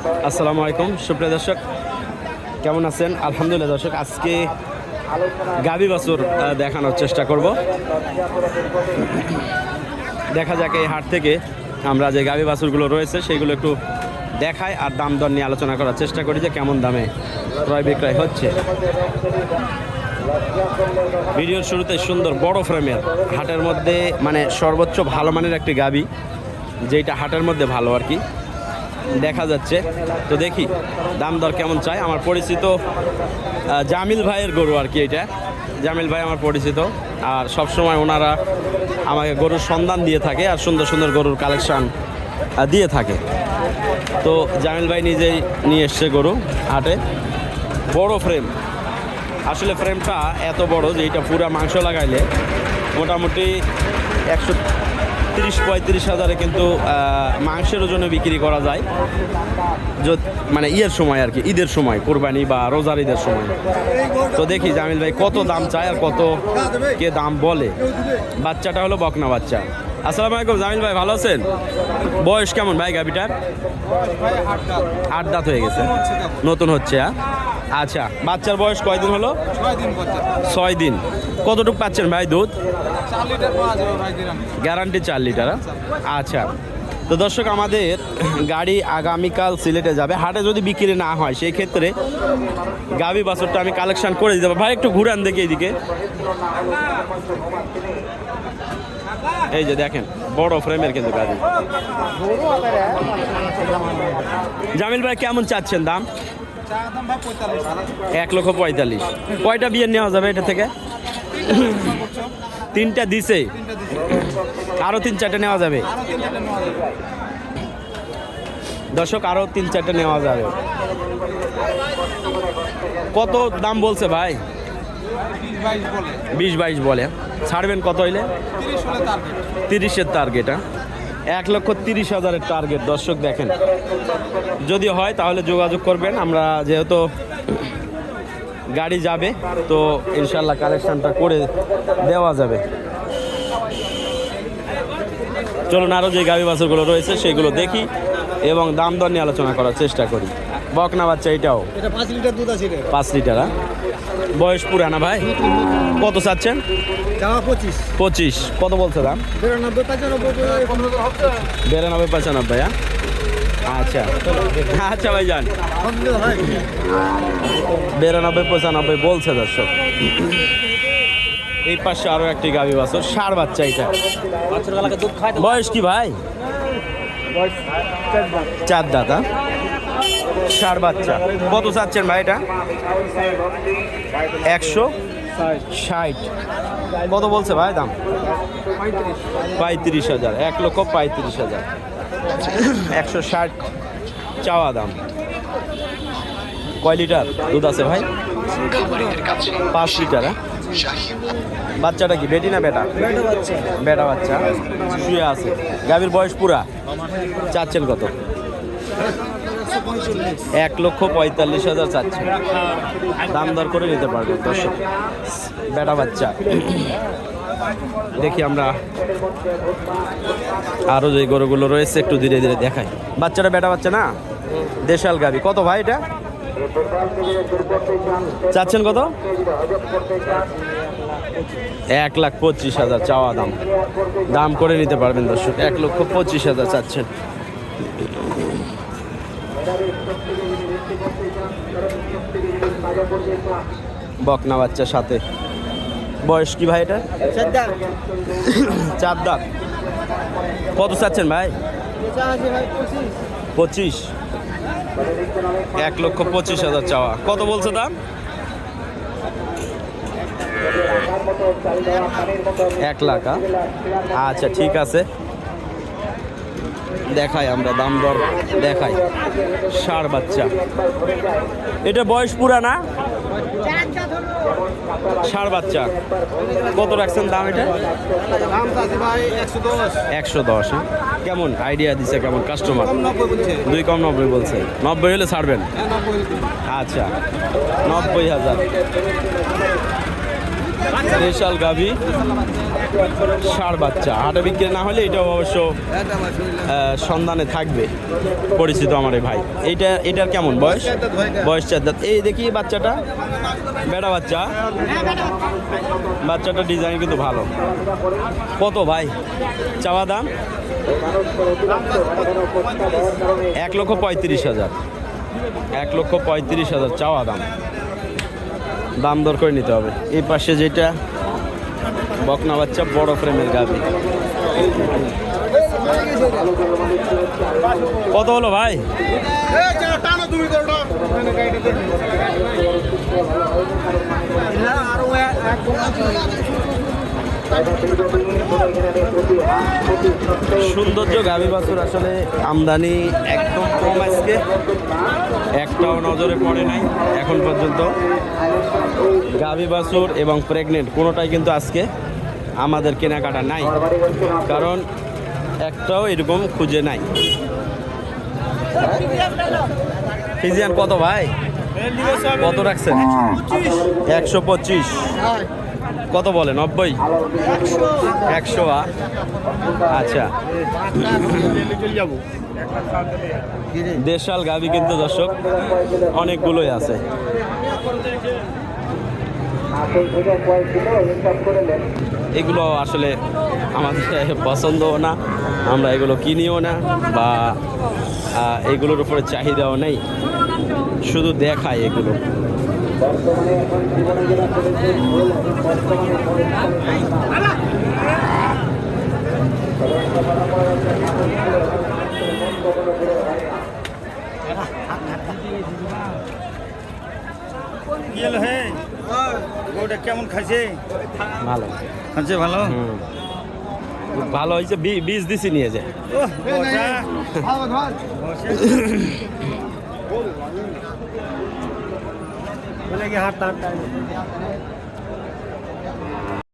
আসসালামু আলাইকুম, সুপ্রিয় দর্শক, কেমন আছেন? আলহামদুলিল্লাহ দর্শক, আজকে গাবি বাছুর দেখানোর চেষ্টা করব। দেখা যাক এই হাট থেকে আমরা যে গাবি বাছুরগুলো রয়েছে সেইগুলো একটু দেখায় আর দাম দর নিয়ে আলোচনা করার চেষ্টা করি যে কেমন দামে ক্রয় বিক্রয় হচ্ছে। ভিডিওর শুরুতে সুন্দর বড় ফ্রেমের হাটের মধ্যে মানে সর্বোচ্চ ভালো মানের একটি গাবি যেটা হাটের মধ্যে ভালো আর কি। দেখা যাচ্ছে। তো দেখি দাম দর কেমন চাই। আমার পরিচিত জামিল ভাইয়ের গরু আর কি এটা। জামিল ভাই আমার পরিচিত। আর সব সময় ওনারা আমাকে গরুর সন্ধান দিয়ে থাকে আর সুন্দর সুন্দর গরুর কালেকশান দিয়ে থাকে। তো জামিল ভাই নিজেই নিয়ে এসছে গরু হাটে। বড় ফ্রেম আসলে ফ্রেমটা এত বড় যে এটা পুরা মাংস লাগাইলে মোটামুটি একশো তিরিশ পঁয়ত্রিশ হাজারে কিন্তু মাংসের ওজনে বিক্রি করা যায়। মানে ইয়ের সময় আর কি, ঈদের সময়, কোরবানি বা রোজার ঈদের সময়। তো দেখি জামিল ভাই কত দাম চায় আর কত কে দাম বলে। বাচ্চাটা হলো বকনা বাচ্চা। আসসালামু আলাইকুম, জামিল ভাই ভালো আছেন? বয়স কেমন ভাই গাবিটার? আট দাঁত হয়ে গেছে। নতুন হচ্ছে হ্যাঁ? আচ্ছা বাচ্চার বয়স কয়দিন হলো? ছয় দিন কতটুকু পাচ্ছেন ভাই দুধ? গ্যারান্টি চার লিটার হ্যাঁ? আচ্ছা। তো দর্শক আমাদের গাড়ি আগামীকাল সিলেটে যাবে। হাটে যদি বিক্রি না হয় সেই ক্ষেত্রে গাবি বাছরটা আমি কালেকশন করে দিতে ভাই একটু ঘুরান দেখি এইদিকে এই যে দেখেন বড় ফ্রেমের কিন্তু গাড়ি জামিল ভাই কেমন চাচ্ছেন দাম? এক লক্ষ পঁয়তাল্লিশ। কয়টা বিয়ে নেওয়া যাবে এটা থেকে? তিনটা দিছে। আরও তিন চারটে নেওয়া যাবে। দর্শক আরও তিন চারটে নেওয়া যাবে। কত দাম বলছে ভাই? বিশ বাইশ বলে। ছাড়বেন কত হইলে? তিরিশের টার্গেট এক লক্ষ তিরিশ হাজারের টার্গেট দর্শক দেখেন যদি হয় তাহলে যোগাযোগ করবেন। আমরা যেহেতু গাড়ি যাবে তো ইনশাল্লাহ কালেকশনটা করে দেওয়া যাবে। চলুন আরও যে গাড়ি বাসগুলো রয়েছে সেগুলো দেখি এবং দাম দর নিয়ে আলোচনা করার চেষ্টা করি। বকনা বাচ্চা এটাও। পাঁচ লিটার দুধ আছে পাঁচ লিটার হ্যাঁ? বয়স পুরানা ভাই? কত চাচ্ছেন? পঁচিশ। পঁচিশ। কত বলছে দাম? বিরানব্বই পঁচানব্বই হ্যাঁ? আচ্ছা। আচ্ছা ভাই যান ভাই বিরানব্বই পঁচানব্বই বলছে দর্শক। এই পাশে আরও একটি গাভী বাছর সার বাচ্চা এটা। বয়স কি ভাই? চার দাদা সার বাচ্চা। কত চাচ্ছেন ভাই এটা? একশো ষাট। কত বলছে ভাই দাম? পঁয়ত্রিশ হাজার। এক লক্ষ পঁয়ত্রিশ হাজার। একশো ষাট চাওয়া দাম। কয় লিটার দুধ আছে ভাই? পাঁচ লিটার হ্যাঁ? বাচ্চাটা কি বেটি না বেটা? বেটা বাচ্চা। শুয়ে আছে। গাভীর বয়স পুরা? চাচ্ছেন কত? এক লক্ষ পঁয়তাল্লিশ হাজার চাচ্ছেন দাম দর করে নিতে পারবেন দর্শক। বেটা বাচ্চা। দেখি আমরা আরও যে গরুগুলো রয়েছে, একটু ধীরে ধীরে দেখাই। বাচ্চাটা বেটা বাচ্চা না? দেশাল গাভি কত ভাই এটা? চাচ্ছেন কত? এক লাখ পঁচিশ হাজার চাওয়া দাম। দাম করে নিতে পারবেন দর্শক। এক লক্ষ পঁচিশ হাজার চাচ্ছেন। বকনা বাচ্চার সাথে। বয়স কি ভাই এটা? চার দাঁত কত চাচ্ছেন ভাই? পঁচিশ এক লক্ষ পঁচিশ হাজার চাওয়া। কত বলছে দাম? এক লাখ আচ্ছা ঠিক আছে। দেখাই, আমরা দাম দর দেখাই। ষাড় বাচ্চা। এটা বয়স পুরা না? ষাড় বাচ্চা। কত রাখছেন দাম এটা? একশো দশ হ্যাঁ? কেমন? আইডিয়া দিছে কেমন কাস্টমার দুই কম নব্বই বলছে। নব্বই হলে ছাড়বেন? আচ্ছা নব্বই হাজার। দেশাল গাভি, ষাড় বাচ্চা। হাটে বিক্রি না হলে এটাও অবশ্য সন্ধানে থাকবে, পরিচিত আমার এই ভাই। এইটা, এটার কেমন বয়স? বয়স চার এই দেখি বাচ্চাটা। বেড়া বাচ্চা। বাচ্চাটা ডিজাইন কিন্তু ভালো। কত ভাই? চাওয়া দাম? এক লক্ষ পঁয়ত্রিশ হাজার। এক লক্ষ পঁয়ত্রিশ হাজার চাওয়া দাম। দাম দর করে নিতে হবে। এই পাশে যেটা বকনা বাচ্চা, বড় ফ্রেমের গাভি। কত হলো ভাই? আরও সৌন্দর্য গাভি বাছুর আসলে আমদানি একদম কম আজকে। একটাও নজরে পড়ে নাই এখন পর্যন্ত। গাভি বাছুর এবং প্রেগনেন্ট কোনোটাই কিন্তু আজকে আমাদের কেনাকাটা নাই। কারণ একটাও এরকম খুঁজে নাই। ফিজিয়ান কত ভাই? কত রাখছেন? একশো পঁচিশ। কত বলে নব্বই? একশো? আচ্ছা। দেশাল গাভি কিন্তু দর্শক অনেকগুলোই আছে। এগুলো আসলে আমাদের পছন্দও না আমরা এগুলো কিনিও না বা এগুলোর উপরে চাহিদাও নেই। শুধু দেখায় এগুলো। গেল হে ওটা কেমন খাইছে ভালো। খাইছে ভালো হুম। খুব ভালো হয়েছে বি- বীজ দিছি নিয়ে যায় ওহ, বসা। ভালো ধর বলে কি হাত টান